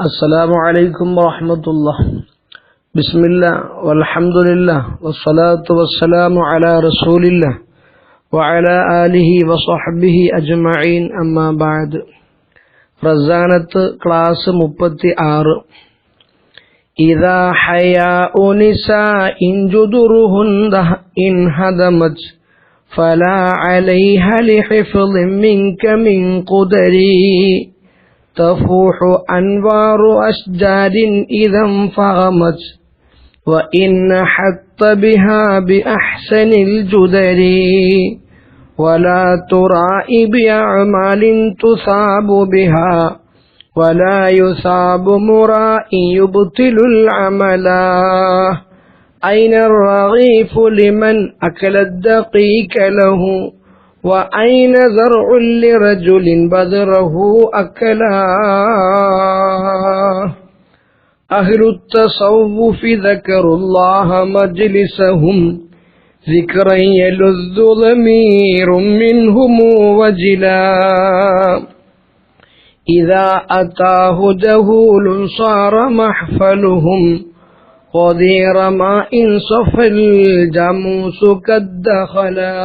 السلام عليكم ورحمة الله بسم الله والحمد لله والصلاة والسلام على رسول الله وعلى آله وصحبه أجمعين أما بعد റസാനത്ത് class മുപ്പത്തി ആറ് إذا حياء نساء جدرهن إن هدمت فلا عليها لحفظ منك من قدري تفوح أنوار أشجار إذا انفغمت وإن حط بها بأحسن الجدر. ولا ترائي بأعمال تصاب بها ولا يصاب مرائي يبطل العملا أين الرغيف لمن أكل الدقيق له؟ وأين زرع لرجل بذره أكلا؟ أهل التصوف ذكروا الله مجلسهم ذكرا يلذ ضمير منهم وجلا. إذا أتاه جهول صار محفلهم غدير ماء صف الجاموس كالدخلا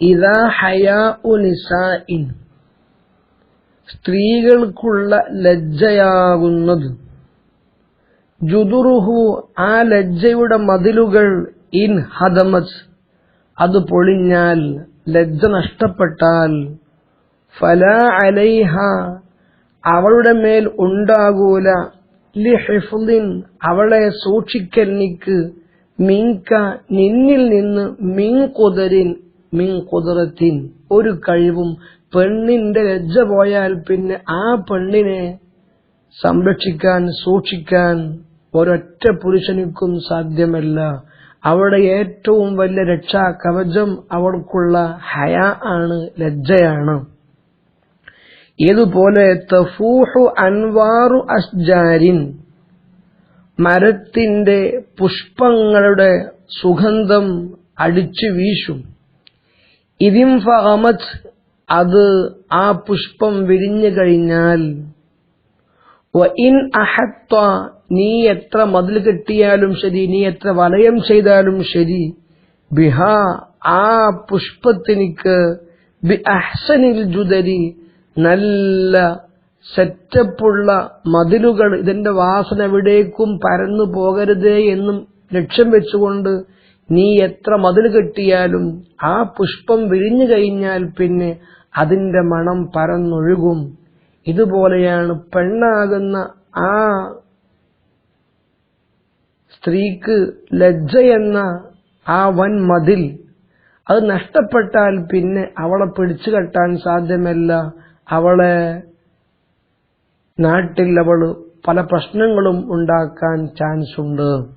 إذا حياء نساء സ്ത്രീകൾക്കുള്ള ലജ്ജയാകുന്നത് ജുദുറുഹു ആ ലജ്ജയുടെ മതിലുകൾ ഇൻ ഹദമത് അത് പൊളിഞ്ഞാൽ ലജ്ജ നഷ്ടപ്പെട്ടാൽ ഫല അലൈഹ അവളുടെ മേൽ ഉണ്ടാകൂല ലിഹിഫ്ലിൻ അവളെ സൂക്ഷിക്കൽനിക്ക് മിങ്ക നിന്നിൽ നിന്ന് മിൻ കുതിരിൻ മിൻ കുതിരത്തിൻ ഒരു കഴിവും പെണ്ണിന്റെ ലജ്ജ പോയാൽ പിന്നെ ആ പെണ്ണിനെ സംരക്ഷിക്കാൻ സൂക്ഷിക്കാൻ ഒരൊറ്റ പുരുഷനിക്കും സാധ്യമല്ല. അവിടെ ഏറ്റവും വലിയ രക്ഷാ കവചം അവൾക്കുള്ള ഹയ ആണ് ലജ്ജയാണ്. ഇതുപോലെ തഫൂഹു അൻവാറു അസ്ജാരിൻ മരത്തിന്റെ പുഷ്പങ്ങളുടെ സുഗന്ധം അടിച്ചു വീശും. ഇതിം ഫഹമത് അത് ആ പുഷ്പം വിരിഞ്ഞു കഴിഞ്ഞാൽ ഇൻ അഹത്ത നീ എത്ര മതിൽ കെട്ടിയാലും ശരി നീ എത്ര വലയം ചെയ്താലും ശരി ബിഹ ആ പുഷ്പത്തിനിക്ക് ബി അഹ്സനിൽ ജുദരി നല്ല സെറ്റപ്പുള്ള മതിലുകൾ ഇതിന്റെ വാസന എവിടേക്കും പരന്നു പോകരുതേ എന്നും ലക്ഷ്യം വെച്ചുകൊണ്ട് നീ എത്ര മതിൽ കെട്ടിയാലും ആ പുഷ്പം വിരിഞ്ഞു കഴിഞ്ഞാൽ പിന്നെ അതിന്റെ മണം പരന്നൊഴുകും. ഇതുപോലെയാണ് പെണ്ണാകുന്ന ആ സ്ത്രീക്ക് ലജ്ജ എന്ന ആ വൻ മതിൽ. അത് നഷ്ടപ്പെട്ടാൽ പിന്നെ അവളെ പിടിച്ചു കെട്ടാൻ സാധ്യമല്ല. അവളെ നാട്ടിൽ അവൾ പല പ്രശ്നങ്ങളും ഉണ്ടാക്കാൻ ചാൻസ് ഉണ്ട്.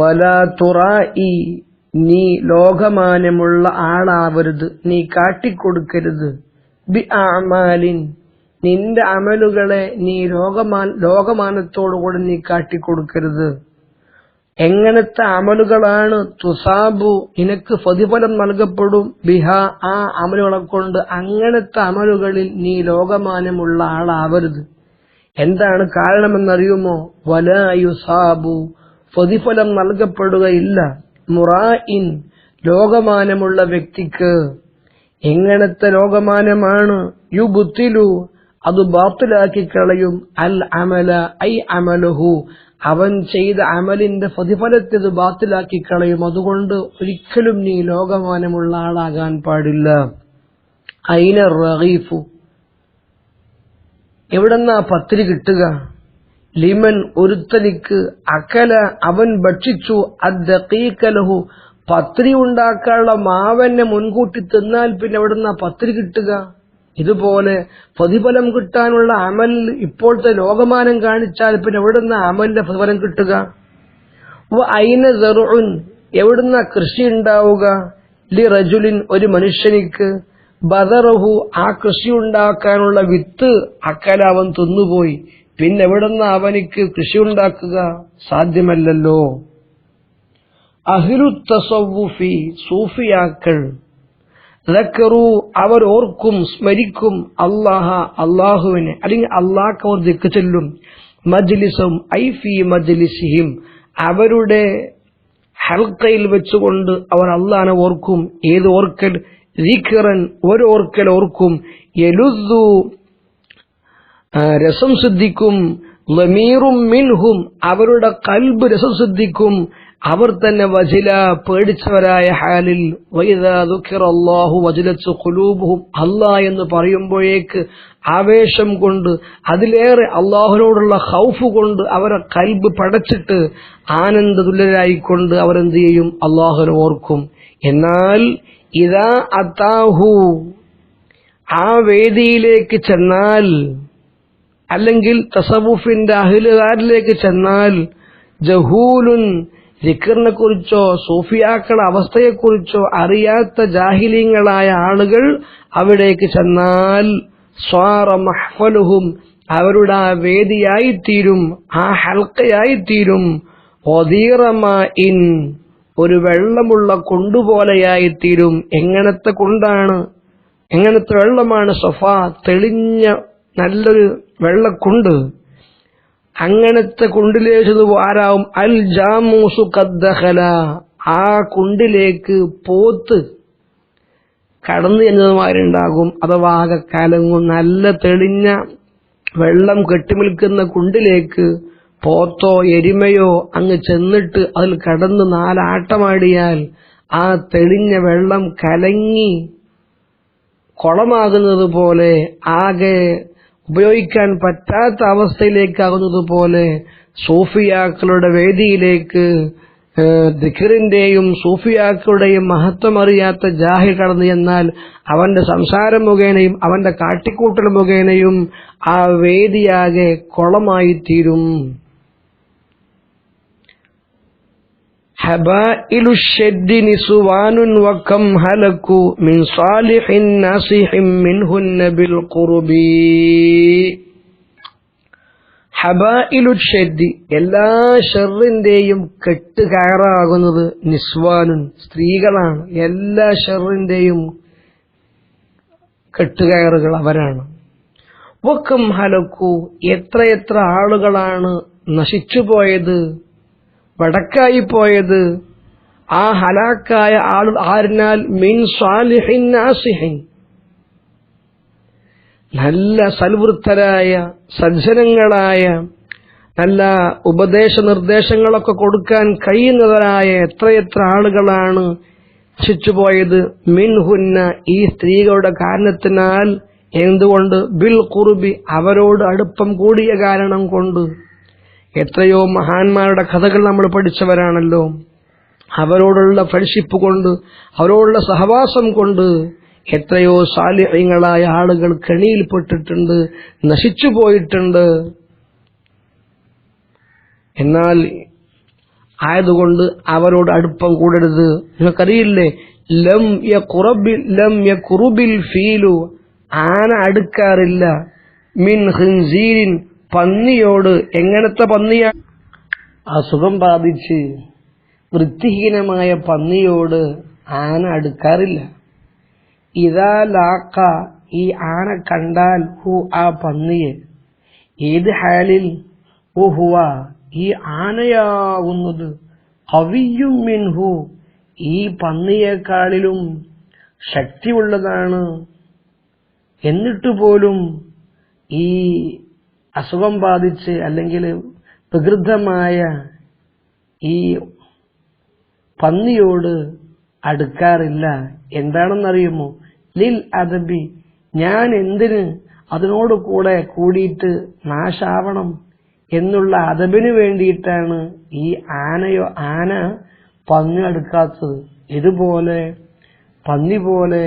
വല തുറായി നീ ലോകമാനമുള്ള ആളാവരുത്. നീ കാട്ടിക്കൊടുക്കരുത്. ബി ആമാലിൻ നിന്റെ അമലുകളെ നീ ലോകമാൻ ലോകമാനത്തോടുകൂടെ നീ കാട്ടിക്കൊടുക്കരുത്. എങ്ങനത്തെ അമലുകളാണ് തുസാബു നിനക്ക് പ്രതിഫലം നൽകപ്പെടും? ബിഹ ആ അമലുകളെ കൊണ്ട് അങ്ങനത്തെ അമലുകളിൽ നീ ലോകമാനമുള്ള ആളാവരുത്. എന്താണ് കാരണമെന്നറിയുമോ? വലയുസാബു പ്രതിഫലം നൽകപ്പെടുകയില്ല. മുറായിൻ ലോകമാനമുള്ള വ്യക്തിക്ക്. എങ്ങനത്തെ ലോകമാനമാണ് യു ബുത്തിലു അത് ബാത്തിലാക്കി കളയും അൽ അമല ഐ അമലുഹു. അവൻ ചെയ്ത അമലിന്റെ പ്രതിഫലത്തെ ബാത്തിലാക്കി കളയും. അതുകൊണ്ട് ഒരിക്കലും നീ ലോകമാനമുള്ള ആളാകാൻ പാടില്ല. അയിന റഹീഫു എവിടെന്നാ പത്തിരി കിട്ടുക? ലിമൻ ഒരുത്തനിക്ക് അക്കല അവൻ ഭക്ഷിച്ചു. അദ്ദീക്കലഹു പത്രി ഉണ്ടാക്കാനുള്ള മാവന്നെ മുൻകൂട്ടി തിന്നാൽ പിന്നെ എവിടെന്നാ പത്രി കിട്ടുക? ഇതുപോലെ പ്രതിഫലം കിട്ടാനുള്ള അമൽ ഇപ്പോഴത്തെ ലോകമാനം കാണിച്ചാൽ പിന്നെ എവിടുന്ന അമലിന്റെ പ്രതിഫലം കിട്ടുക? അയിന സെറുൻ എവിടുന്ന കൃഷി ഉണ്ടാവുക? ലി റജുലിൻ ഒരു മനുഷ്യനിക്ക് ബദറഹു ആ കൃഷി ഉണ്ടാക്കാനുള്ള വിത്ത് അക്കല അവൻ തിന്നുപോയി. പിന്നെ എവിടുന്ന അവനിക്ക് കൃഷി ഉണ്ടാക്കുക? സാധ്യമല്ലല്ലോ. അഹിലു സൂഫിയാക്കൾ അവർ ഓർക്കും സ്മരിക്കും അള്ളാഹ അള്ളാഹുവിനെ അല്ലെങ്കിൽ അള്ളാഹ് അവർ ദിക്ക് ചെല്ലും. മജ്ലിസും ഐഫി മജ്ലിസിഹിം. അവരുടെ ഹൽക്കയിൽ വെച്ചുകൊണ്ട് അവർ അള്ളാഹനെ ഓർക്കും. ഏത് ഓർക്കൽ? ദിഖറൻ ഒരു ഓർക്കൽ ഓർക്കും. എലുസു രസം സിദ്ധിക്കും. ലമീറും മിൻഹും അവരുടെ കൽബ് രസം സിദ്ധിക്കും. അവർ തന്നെ വജില പേടിച്ചവരായ ഹാലിൽ അള്ളാഹു വജിലച്ചു കുലൂബുഹും അല്ലാ എന്ന് പറയുമ്പോഴേക്ക് ആവേശം കൊണ്ട് അതിലേറെ അള്ളാഹുനോടുള്ള ഹൗഫ് കൊണ്ട് അവരെ കൽബ് പടച്ചിട്ട് ആനന്ദതുല്യരായിക്കൊണ്ട് അവരെന്ത് ചെയ്യും? അള്ളാഹുനെ ഓർക്കും. എന്നാൽ ഇതാ അത്താഹു ആ വേദിയിലേക്ക് ചെന്നാൽ അല്ലെങ്കിൽ തസവുഫിന്റെ അഹിലുകാരിലേക്ക് ചെന്നാൽ ജഹൂലുൻ ദിക്കറിനെ കുറിച്ചോ സൂഫിയാക്കളുടെ അവസ്ഥയെക്കുറിച്ചോ അറിയാത്ത ജാഹിലീങ്ങളായ ആളുകൾ അവിടേക്ക് ചെന്നാൽ സ്വാറ മഹ്ഫലുഹും അവരുടെ ആ വേദിയായിത്തീരും ആ ഹൽക്കയായിത്തീരും. ഇൻ ഒരു വെള്ളമുള്ള കൊണ്ടുപോലെയായിത്തീരും എങ്ങനത്തെ കൊണ്ടാണ്? എങ്ങനത്തെ വെള്ളമാണ് സൊഫ? തെളിഞ്ഞ നല്ലൊരു വെള്ളക്കുണ്ട്. അങ്ങനത്തെ കുണ്ടിലേച്ചത് ആരാവും അൽ ജാമൂസു കദ്ദഹല ആ കുണ്ടിലേക്ക് പോത്ത് കടന്നു ചെന്നതുമാരുണ്ടാകും. അഥവാ കലങ്ങും നല്ല തെളിഞ്ഞ വെള്ളം കെട്ടിമിൽക്കുന്ന കുണ്ടിലേക്ക് പോത്തോ എരിമയോ അങ്ങ് ചെന്നിട്ട് അതിൽ കടന്ന് നാലാട്ടമാടിയാൽ ആ തെളിഞ്ഞ വെള്ളം കലങ്ങി കുളമാകുന്നത് പോലെ ആകെ ഉപയോഗിക്കാൻ പറ്റാത്ത അവസ്ഥയിലേക്കാകുന്നത് പോലെ സൂഫിയാക്കളുടെ വേദിയിലേക്ക് ദിഖറിന്റെയും സൂഫിയാക്കളുടെയും മഹത്വം അറിയാത്ത ജാഹി കടന്നു എന്നാൽ അവന്റെ സംസാരം മുഖേനയും അവന്റെ കാട്ടിക്കൂട്ടൽ മുഖേനയും ആ വേദിയാകെ കൊളമായി തീരും എല്ലാ ഷെറിന്റെയും കെട്ട് കയറാകുന്നത് നിസ്വാനുൻ സ്ത്രീകളാണ്. എല്ലാ ഷെറിന്റെയും കെട്ടുകയറുകൾ അവരാണ്. വക്കം ഹലക്കു എത്രയെത്ര ആളുകളാണ് നശിച്ചുപോയത് വടക്കായി പോയത്. ആ ഹലാക്കായ ആൾ ആരിനാൽ? മിൻ സ്വാലിഹിൻ നാസിഹിൻ. നല്ല സൽവൃത്തരായ സജ്ജനങ്ങളായ നല്ല ഉപദേശ നിർദ്ദേശങ്ങളൊക്കെ കൊടുക്കാൻ കഴിയുന്നവരായ എത്രയെത്ര ആളുകളാണ് ശിച്ചുപോയത് മിൻഹുന്ന ഈ സ്ത്രീകളുടെ കാരണത്തിനാൽ എന്തുകൊണ്ട്? ബിൽ കുറുബി അവരോട് അടുപ്പം കൂടിയ കാരണം കൊണ്ട്. എത്രയോ മഹാന്മാരുടെ കഥകൾ നമ്മൾ പഠിച്ചവരാണല്ലോ. അവരോടുള്ള ഫ്രണ്ട്ഷിപ്പ് കൊണ്ട് അവരോടുള്ള സഹവാസം കൊണ്ട് എത്രയോ സാലിഹ്യങ്ങളായ ആളുകൾ കെണിയിൽപ്പെട്ടിട്ടുണ്ട് നശിച്ചു പോയിട്ടുണ്ട്. എന്നാൽ ആയതുകൊണ്ട് അവരോട് അടുപ്പം കൂടരുത്. നിങ്ങൾക്കറിയില്ലേ? ലം ലം ഫീലു. ആന അടുക്കാറില്ല. മിൻ ഹിൻസീരിൻ പന്നിയോട് എങ്ങനത്തെ പന്നിയാണ് അസുഖം ബാധിച്ച് വൃത്തിഹീനമായ പന്നിയോട് ആന അടുക്കാറില്ല. ഇതാ ലാക്ക ഈ ആന കണ്ടാൽ ഹു ആ പന്നിയെ. ഏത് ഹാലിൽ ഓ ഹുവ ഈ ആനയാകുന്നത് കവിയും മിൻഹു. ഈ പന്നിയേക്കാളിലും ശക്തിയുള്ളതാണ്. എന്നിട്ട് പോലും ഈ അസുഖം ബാധിച്ച് അല്ലെങ്കിൽ പ്രകൃതമായ ഈ പന്നിയോട് അടുക്കാറില്ല. എന്താണെന്നറിയുമോ? ലിൽ അദബി ഞാൻ എന്തിന് അതിനോട് കൂടെ കൂടിയിട്ട് നാശാവണം എന്നുള്ള അതബിന് വേണ്ടിയിട്ടാണ് ഈ ആനയോ ആന പന്നി അടുക്കാത്തത്. ഇതുപോലെ പന്നി പോലെ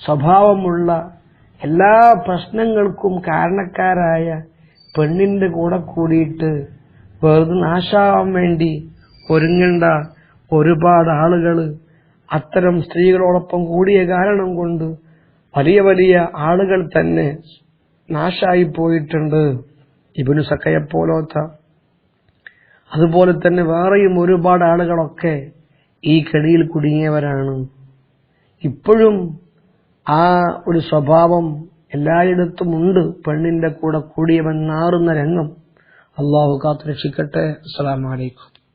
സ്വഭാവമുള്ള എല്ലാ പ്രശ്നങ്ങൾക്കും കാരണക്കാരായ പെണ്ണിന്റെ കൂടെ കൂടിയിട്ട് വെറുതെ നാശാവാൻ വേണ്ടി ഒരുങ്ങേണ്ട ഒരുപാട് ആളുകൾ അത്തരം സ്ത്രീകളോടൊപ്പം കൂടിയ കാരണം കൊണ്ട് വലിയ വലിയ ആളുകൾ തന്നെ നാശായി പോയിട്ടുണ്ട്. ഇബിനു പോലോത്ത. അതുപോലെ തന്നെ വേറെയും ഒരുപാട് ആളുകളൊക്കെ ഈ കെണിയിൽ കുടുങ്ങിയവരാണ്. ഇപ്പോഴും ആ ഒരു സ്വഭാവം എല്ലായിടത്തും ഉണ്ട്. പെണ്ണിന്റെ കൂടെ കൂടിയവൻ നാറുന്ന രംഗം. അള്ളാഹു കാത്തുരക്ഷിക്കട്ടെ. അസ്സലാമു അലൈക്കും.